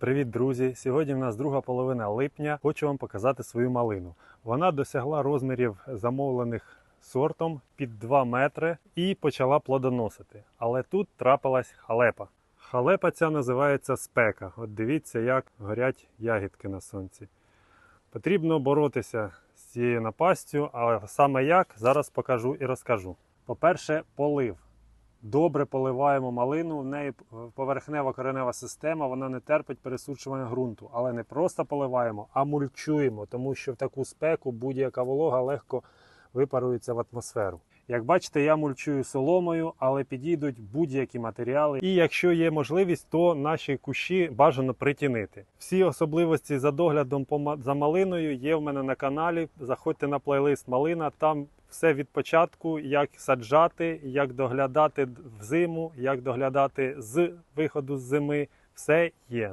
Привіт, друзі! Сьогодні в нас друга половина липня. Хочу вам показати свою малину. Вона досягла розмірів замовлених сортом під 2 метри і почала плодоносити. Але тут трапилась халепа. Халепа ця називається спека. От дивіться, як горять ягідки на сонці. Потрібно боротися з цією напастю, а саме як зараз покажу і розкажу. По-перше, полив. Добре поливаємо малину, в неї поверхнева коренева система, вона не терпить пересушування ґрунту. Але не просто поливаємо, а мульчуємо, тому що в таку спеку будь-яка волога легко випарується в атмосферу. Як бачите, я мульчую соломою, але підійдуть будь-які матеріали. І якщо є можливість, то наші кущі бажано притінити. Всі особливості за доглядом за малиною є в мене на каналі. Заходьте на плейлист Малина. Там все від початку, як саджати, як доглядати в зиму, як доглядати з виходу з зими. Все є.